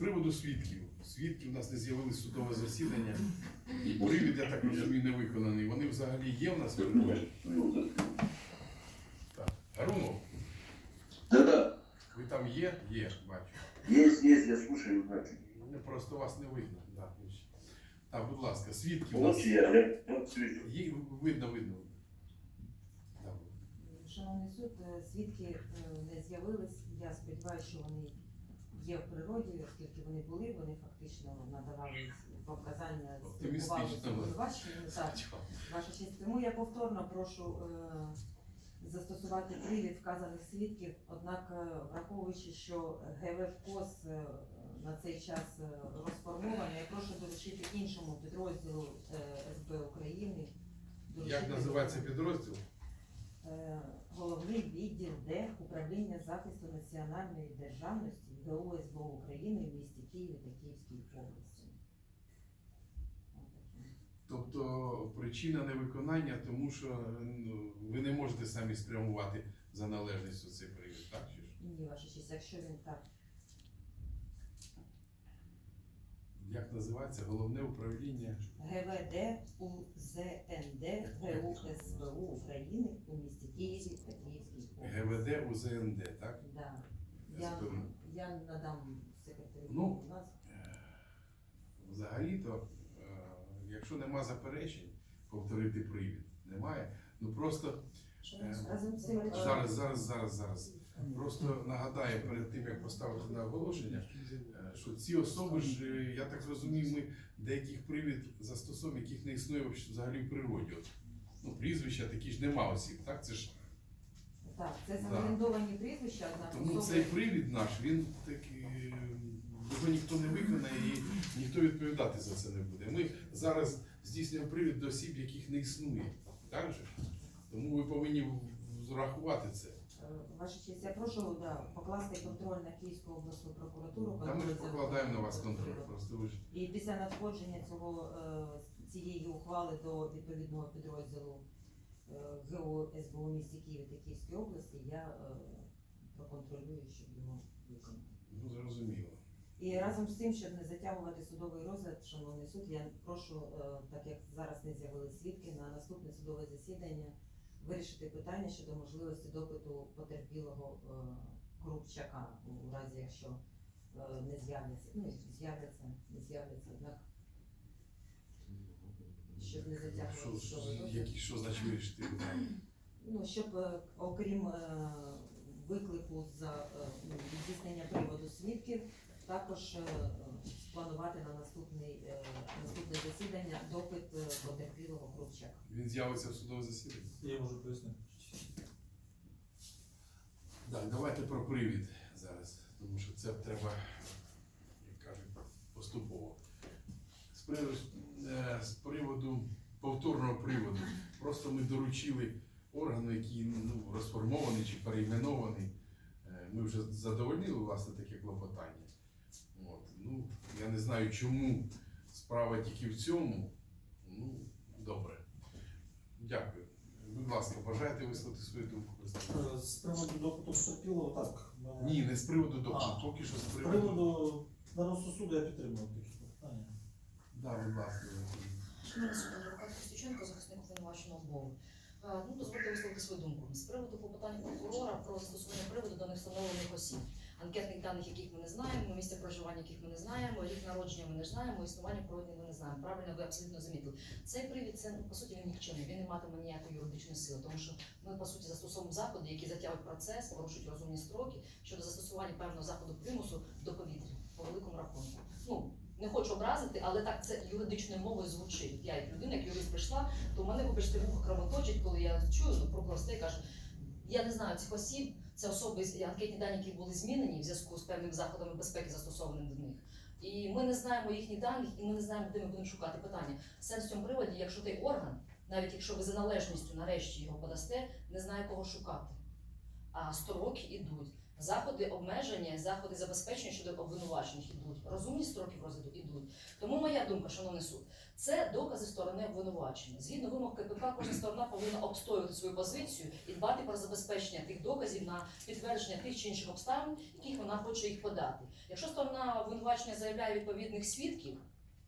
приводу свідків. Свідки у нас не з'явились судове засідання. І привід, я так розумію, не виконаний. Вони взагалі є в нас? Так. Гарунов, Да-да, ви там є? Є, бачу. есть, есть, я слушаю, бачу. Ну, Просто вас не видно. Да. Так, будь ласка, свідки у нас я вот свечу. є. Видно, видно. Шановний суд, е, свідки е, не з'явились. Я сподіваюся, що вони є в природі, оскільки вони були, вони фактично надавали показання, спілкувалися ваша честь. Тому я повторно прошу е, застосувати привід вказаних свідків, однак е, враховуючи, що ГВКОС е, на цей час розформований, я прошу доручити іншому підрозділу СБ України. Як називається підрозділ? Головний відділ Д управління захисту національної державності ГУ СБУ України в місті Києві та Київській області. Тобто причина невиконання, тому що ну, ви не можете самі спрямувати за належністю цей привід, так? Чи ж? Ні, ваша честь, якщо він так. Як називається головне управління? ГВД УЗНД ГУ СБУ України у місті Києві та Київській області. ГВД УЗНД, так? Да. Я, СБУ. Я надам секретарю Ну, назву. Е, Взагалі-то, е, якщо нема заперечень, повторити привід. Немає. Ну просто е, Разом з цим зараз, зараз, зараз, зараз. Просто нагадаю перед тим, як поставити на оголошення, е, що ці особи ж, е, я так розумію, ми деяких привід застосовуємо, яких не існує взагалі в природі. От, ну, прізвища такі ж нема осіб, так? Це ж Так, це Да. прізвища, однак Тому особи- цей привід наш, він такий, е, його ніхто не виконає і ніхто відповідати за це не буде. Ми зараз здійснюємо привід до осіб, яких не існує. Так же? Тому ви повинні зрахувати це. Е, Ваша честь, я прошу да, покласти контроль на Київську обласну прокуратуру. Та ми ж покладаємо на вас контроль. Просто ви ж І після надходження цього е, цієї ухвали до відповідного підрозділу е, ГО СБУ місті Києві та Київській області, я е, проконтролюю, щоб його виконати. ну, зрозуміло. І разом з тим, щоб не затягувати судовий розгляд, шановний суд, я прошу, е, так як зараз не з'явились свідки, на наступне судове засідання вирішити питання щодо можливості допиту потерпілого Крупчака у разі, якщо не з'являться, ну з'являться, не з'являться, однак щоб не Що, затягувати що, які, що значить вирішити питання? Ну, щоб е, окрім е, виклику за е, ну, здійснення приводу свідків, також е, спланувати на наступний, е, наступне засідання допит е, потерпілого Крупчака. Він з'явиться в судове засідання? Я можу пояснити. Так, давайте про привід зараз, тому що це треба, як кажуть, поступово. З приводу, з приводу повторного приводу, просто ми доручили органу, який ну, розформований чи перейменований. Е, Ми вже задовольнили власне таке клопотання. От. Ну, я не знаю, чому справа тільки в цьому. Ну, добре. Дякую. Будь ласка, бажаєте висловити свою думку? Е, З приводу допиту потерпілого, так. Ні, не з приводу допиту, А. поки що з З приводу. приводу Народного суду я підтримую. Да, будь ласка. Шановний суд, адвокат Костюченко, захисник обвинуваченого БОВ. Е, Ну, дозвольте висловити свою думку. З приводу клопотання прокурора про застосування приводу до невстановлених осіб, анкетних даних, яких ми не знаємо, місця проживання, яких ми не знаємо, рік народження ми не знаємо, існування проводні ми не знаємо. Правильно, ви абсолютно замітили. Цей привід це ну, по суті він нікчемний, він не матиме ніякої юридичної сили, тому що ми по суті застосовуємо заходи, які затягують процес, порушують розумні строки щодо застосування певного заходу примусу до повітря по великому рахунку. Ну не хочу образити, але так це юридичною мовою звучить. Я як людина, як юрист прийшла, то в мене, вибачте, вуха кровоточить, коли я чую, ну про просте каже, я не знаю цих осіб, це особи анкетні дані, які були змінені в зв'язку з певними заходами безпеки, застосованими до них. І ми не знаємо їхні дані, і ми не знаємо, де ми будемо шукати питання. Сенс в цьому приводі, якщо той орган, навіть якщо ви за належністю нарешті його подасте, не знає кого шукати. А 100 років ідуть. Заходи обмеження, заходи забезпечення щодо обвинувачених ідуть. Розумні строки розгляду ідуть. Тому моя думка, шановний суд, це докази сторони обвинувачення. Згідно вимог КПК, кожна сторона повинна обстоювати свою позицію і дбати про забезпечення тих доказів на підтвердження тих чи інших обставин, яких вона хоче їх подати. Якщо сторона обвинувачення заявляє відповідних свідків,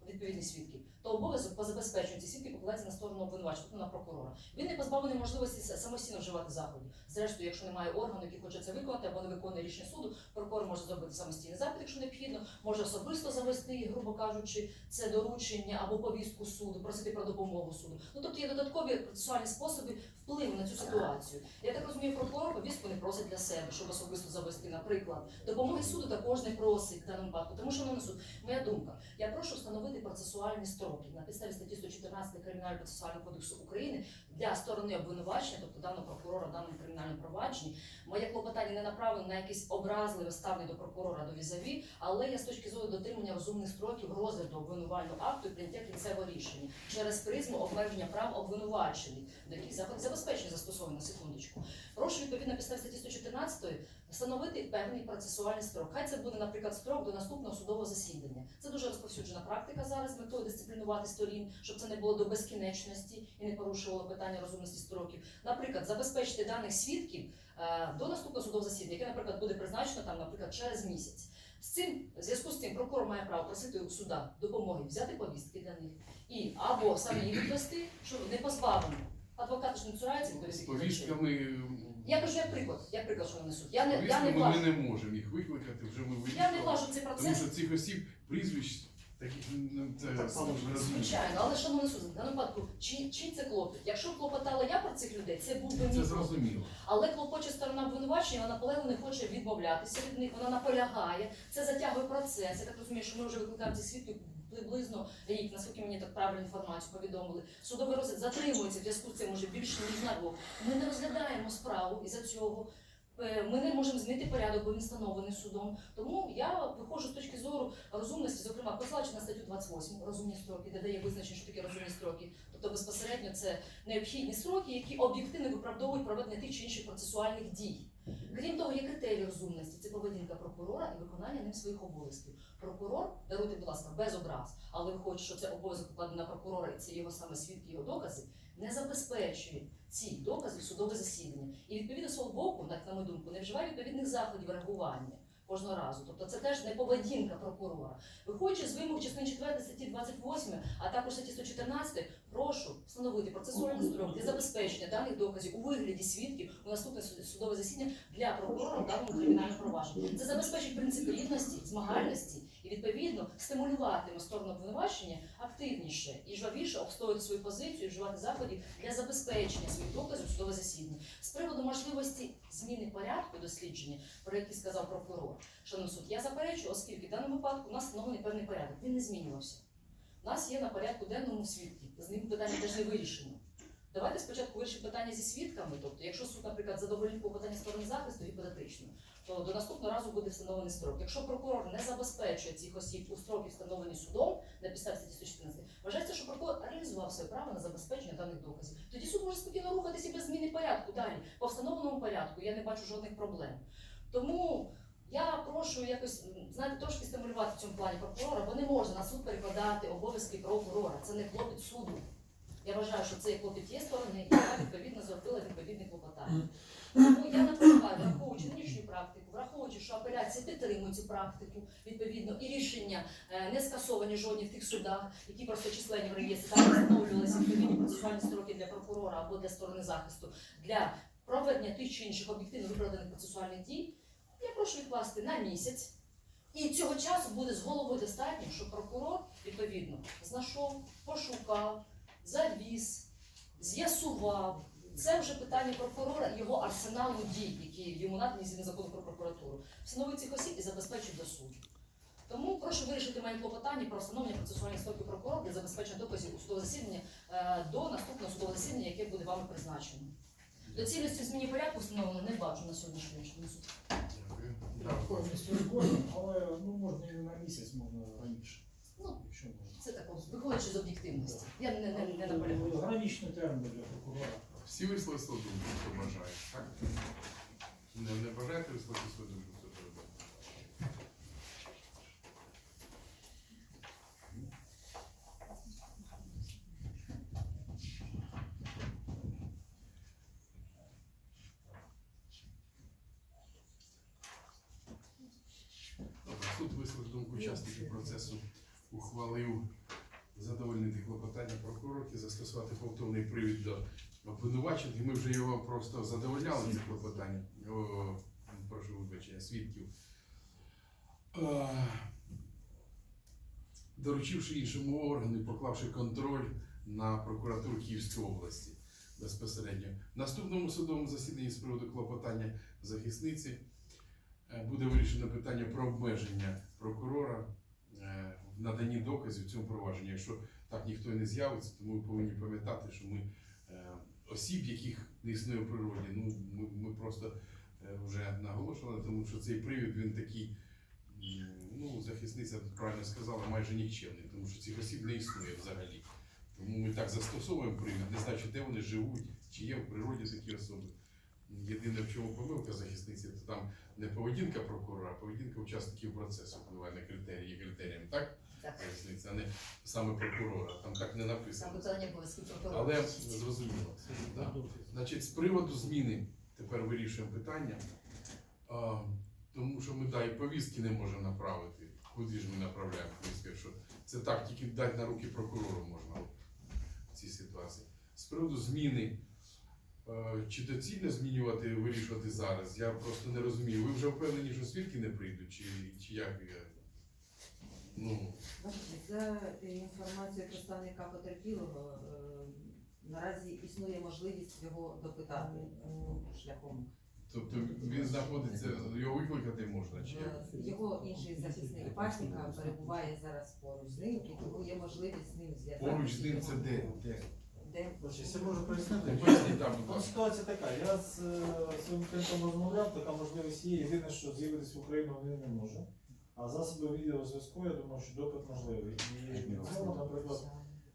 відповідних свідків, то обов'язок по ці свідки покладається на сторону обвинувачення, тобто на прокурора. Він не позбавлений можливості самостійно вживати заходів. Зрештою, якщо немає органу, який хоче це виконати або не виконує рішення суду, прокурор може зробити самостійний запит, якщо необхідно, може особисто завести, грубо кажучи, це доручення або повістку суду, просити про допомогу суду. Ну тобто є додаткові процесуальні способи впливу на цю ситуацію. Я так розумію, прокурор повістку не просить для себе, щоб особисто завести, наприклад. Допомоги суду також не просить в даному випадку. Тому що на суд, моя думка, я прошу встановити процесуальні строки на підставі статті 114 Кримінального процесуального кодексу України для сторони обвинувачення, тобто даного прокурора в даному кримінальному провадженні. Моє клопотання не направлено на якесь образливе ставлення до прокурора до візаві, але я з точки зору дотримання розумних строків розгляду обвинувального акту і прийняття кінцевого рішення через призму обмеження прав обвинувачених, до яких забезпечення застосовані на секундочку. Прошу відповідно підставі статті 114 встановити певний процесуальний строк. Хай це буде, наприклад, строк до наступного судового засідання. Це дуже розповсюджена практика зараз з метою дисциплінувати сторін, щоб це не було до безкінечності і не порушувало питання розумності строків. Наприклад, забезпечити даних свідків е, до наступного судового засідання, яке, наприклад, буде призначено там, наприклад, через місяць. З цим в зв'язку з цим прокурор має право просити у суда допомоги взяти повістки для них і або саме їх відвести, що не позбавлено. Адвокати ж не цураються повістками, Я кажу як приклад, як приклад, що вони суд. Я не я не влажу. ми не можемо їх викликати, вже ми Я не влажу в цей Тому процес. що цих осіб прізвищ таких ну, це Так само ж розуміє. Звичайно, але шановний суд, в даному випадку, чи, чи це клопіт? Якщо б клопотала я про цих людей, це був би мій Це клопіт. зрозуміло. Але клопоче сторона обвинувачення, вона наполегливо не хоче відмовлятися від них, вона наполягає. Це затягує процес. Я так розумію, що ми вже викликаємо цих свідків приблизно рік, наскільки мені так правильну інформацію повідомили. Судовий розгляд затримується в зв'язку з цим уже більше ніж на рік. Ми не розглядаємо справу із-за цього. Е, Ми не можемо змінити порядок, бо він встановлений судом. Тому я виходжу з точки зору розумності, зокрема, посилаючи на статтю 28 розумні строки, де дає визначення, що таке розумні строки. Тобто безпосередньо це необхідні строки, які об'єктивно виправдовують проведення тих чи інших процесуальних дій. Крім того, є критерії розумності, це поведінка прокурора і виконання ним своїх обов'язків. Прокурор, даруйте, будь ласка, без образ, але виходить, що це обов'язок покладений на прокурора, і це його саме свідки, його докази, не забезпечує ці докази в судове засідання. І відповідно свого боку, на мою думку, не вживає відповідних заходів реагування. Кожного разу, тобто це теж не поведінка прокурора. Виходячи з вимог частини 4 статті 28, а також статті 114, прошу встановити процесуальний строк для забезпечення даних доказів у вигляді свідків у наступне судове засідання для прокурора в даному кримінальному провадженні. Це забезпечить принцип рівності, змагальності і відповідно стимулюватиме сторону обвинувачення активніше і жвавіше обстоювати свою позицію, і вживати заходів для забезпечення своїх доказів у судове засідання. З приводу можливості зміни порядку дослідження, про який сказав прокурор, шановний суд, я заперечую, оскільки в даному випадку у нас встановлений певний порядок. Він не змінювався. У нас є на порядку денному свідки, з ним питання теж не вирішено. Давайте спочатку вирішимо питання зі свідками. Тобто, якщо суд, наприклад, задовольнив клопотання сторони захисту гіпотетично, то до наступного разу буде встановлений строк. Якщо прокурор не забезпечує цих осіб у строки, встановлені судом на підставі статті 114, вважається, що прокурор реалізував своє право на забезпечення даних доказів. Тоді суд може спокійно рухатися без зміни порядку далі. По встановленому порядку я не бачу жодних проблем. Тому я прошу якось знаєте, трошки стимулювати в цьому плані прокурора, бо не можна на суд перекладати обов'язки прокурора. Це не клопіт суду. Я вважаю, що це клопіт є сторони, яка відповідно зробила відповідне клопотання. Тому я наполягаю, враховуючи нинішню практику, враховуючи, що апеляція підтримує цю практику, відповідно, і рішення е, не скасовані жодні в тих судах, які просто численні в реєстрі, там встановлювалися відповідні процесуальні строки для прокурора або для сторони захисту для проведення тих чи інших об'єктивно виправданих процесуальних дій. Я прошу відкласти на місяць. І цього часу буде з головою достатньо, щоб прокурор відповідно знайшов, пошукав, завіз, з'ясував. Це вже питання прокурора його арсеналу дій, які йому надані згідно закону про прокуратуру. Встановить цих осіб і забезпечить до суду. Тому прошу вирішити моє клопотання про встановлення процесуальних строків прокурора для забезпечення доказів у судове засідання е, до наступного судового засідання, яке буде вами призначено. Доцільності зміні порядку встановлено не бачу на сьогоднішній суд. Згоден, але ну можна і на місяць, можна раніше. Ну, Якщо можна. Це так, виходячи з об'єктивності. Я не, не, не наполягаю. Граничний термін для прокурора. Всі висловили свою думку, хто бажає. Так? Не, не бажаєте висловити свою думку? з цього приводу? Добре, суд висловив думку учасників процесу, ухвалив задовольнити клопотання прокурорки, застосувати повторний привід до обвинувачених. І Ми вже його просто задовольняли, це клопотання. О, прошу вибачення, свідків. Е, Доручивши іншому органу поклавши контроль на прокуратуру Київської області безпосередньо. В наступному судовому засіданні з приводу клопотання захисниці буде вирішено питання про обмеження прокурора е, в наданні доказів в цьому провадженні. Якщо так ніхто не з'явиться, то ми повинні пам'ятати, що ми е, осіб, яких не існує в природі, ну ми, просто е, вже наголошували, тому що цей привід він такий, ну захисниця правильно сказала, майже нікчемний, тому що цих осіб не існує взагалі. Тому ми так застосовуємо привід, не значить, де вони живуть, чи є в природі такі особи. Єдине, в чому помилка захисниці, то там не поведінка прокурора, а поведінка учасників процесу впливає на критерії критеріям, так? Так. Захисниця, а не саме прокурора. Там так не написано. Але зрозуміло. Да. Значить, з приводу зміни тепер вирішуємо питання. А, тому що ми да, і повістки не можемо направити. Куди ж ми направляємо повістки? Якщо це так, тільки дати на руки прокурору можна в цій ситуації. З приводу зміни. Е, Чи доцільно змінювати, вирішувати зараз? Я просто не розумію. Ви вже впевнені, що свідки не прийдуть, чи, чи як? я- Ну, за е, інформацією представника потерпілого, е, наразі існує можливість його допитати ну, шляхом. тобто він знаходиться, його викликати можна, чи як? Е, Його інший захисник пасіка перебуває зараз поруч з ним, і тому є можливість з ним зв'язатися. Поруч з ним це де? Де? Де? Я можу пояснити. Поясніть там, будь ласка. ситуація така. Я з е, своїм клієнтом розмовляв, така можливість є. Єдине, що з'явитись в Україну він не може. А засоби відеозв'язку, я думаю, що допит можливий. І в цьому, наприклад,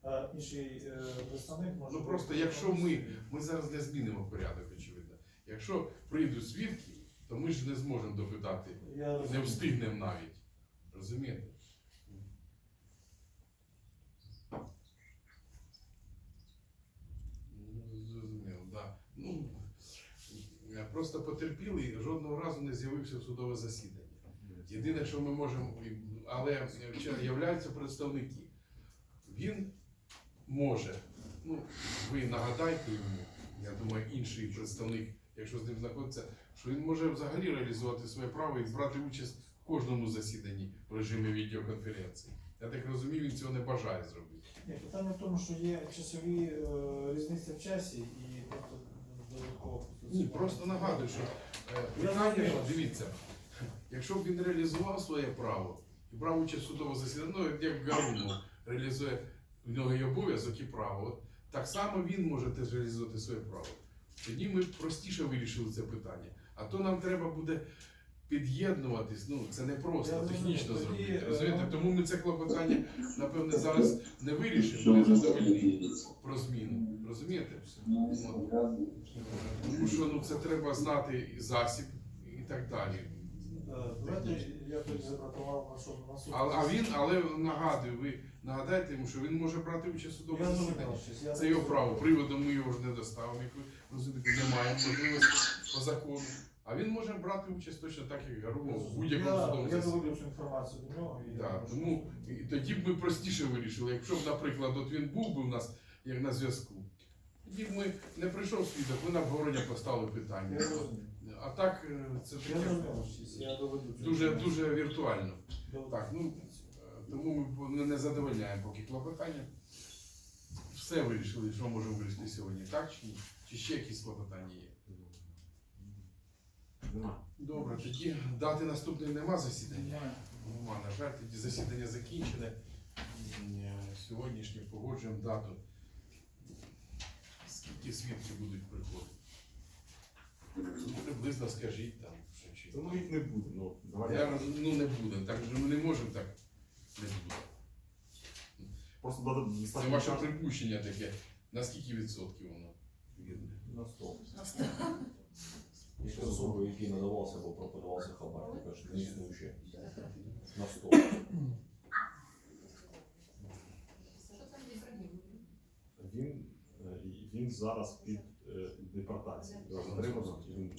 е, інший е, представник може. Ну просто якщо ми, ми зараз не змінимо порядок, очевидно. Якщо прийдуть свідки, то ми ж не зможемо допитати, Я не розумію. встигнемо навіть. Розумієте? Ну, Зрозуміло, да. Ну, я просто потерпілий жодного разу не з'явився в судове засідання. Єдине, що ми можемо, але ще являються представники. Він може, ну, ви нагадайте йому, я думаю, інший представник, якщо з ним знаходиться, що він може взагалі реалізувати своє право і брати участь в кожному засіданні в режимі відеоконференції. Я так розумію, він цього не бажає зробити. Ні, питання в тому, що є часові е, різниці в часі і просто додатково. Ні, просто нагадую, що е, питання, що, дивіться, якщо б він реалізував своє право і брав участь в судовому засіданні, ну як Гарунов реалізує в нього є обов'язок і право, от, так само він може теж реалізувати своє право. Тоді ми простіше вирішили це питання. А то нам треба буде під'єднуватись. Ну це не просто Я технічно зробити. е, Розумієте? ну- Тому ми це клопотання, напевне, зараз не вирішимо, не задовольні про зміну. Розумієте? Тому що ну, це треба знати і засіб і так далі. Е, Давайте я тоді запропонував на що. А, а він, але нагадую, ви нагадайте йому, що він може брати участь у судовому засіданні. Це його право. Приводом ми його ж не доставимо, як ви розумієте, немає можливості по закону. А він може брати участь точно так, як Гарунов в будь-якому Я- судовому Я засіданні. інформацію до нього. і я можу- тому і тоді б ми простіше вирішили. Якщо б, наприклад, от він був би у нас як на зв'язку, тоді ми не прийшов свідок, ми на обговорення поставили питання. А так е, це таке дуже дуже віртуально. Так, ну тому ми не задовольняємо поки клопотання. Все вирішили, що можемо вирішити сьогодні, так чи ні? Чи ще якісь клопотання є? Добре, тоді дати наступної нема засідання. Нема, на жаль, тоді засідання закінчене. Е, Сьогоднішнє погоджуємо дату. Скільки свідків будуть приходити? Ну, приблизно скажіть там. що чи- Ну, їх не буде. Ну, давай. Я роз- ну не буде, так же ми не можемо так. Не буде. Просто надо Це ваше припущення таке. На скільки відсотків воно вірне? на стол. Якщо з особою, якій надавався або пропонувався хабар, також не існуючи на стол. Він, він зараз під е, депортацією. Його затримано, він,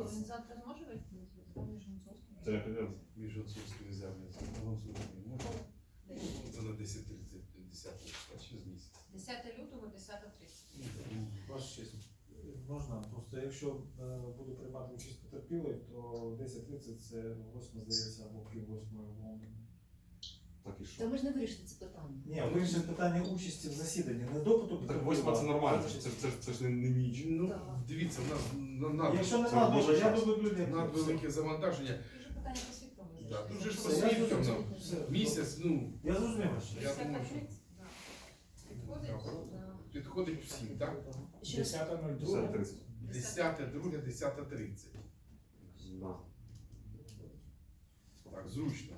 е, завтра зможе вийти на зв'язок? Це я піде. Між отсутствием землі. Загалом можна. Це на 10 30 10 числа, через місяць. 10 лютого, 10.30. Ну, Ваш честь, Можна, просто якщо е, буду приймати участь потерпілий, то 10.30 це 8, здається, або пів восьмої в Лондоні. Так і Та ми ж не вирішили це питання. Ні, вирішив питання участі в засіданні, не допиту. Так восьма це нормально, це, це, це, це ж не, не ніч. Ну, Так. дивіться, у нас на, на, Якщо нема робочий я час. буду людей. надвелике завантаження. І вже питання по Да, дуже ж по я свідкам зрозумів. нам. Все. Місяць, ну, Я зрозумів ваш Я думаю, що- Підходить? Підходить всім, так? Ще раз. 10.02. 10.30. 10, 2, 10, 30. Да. Так, зручно.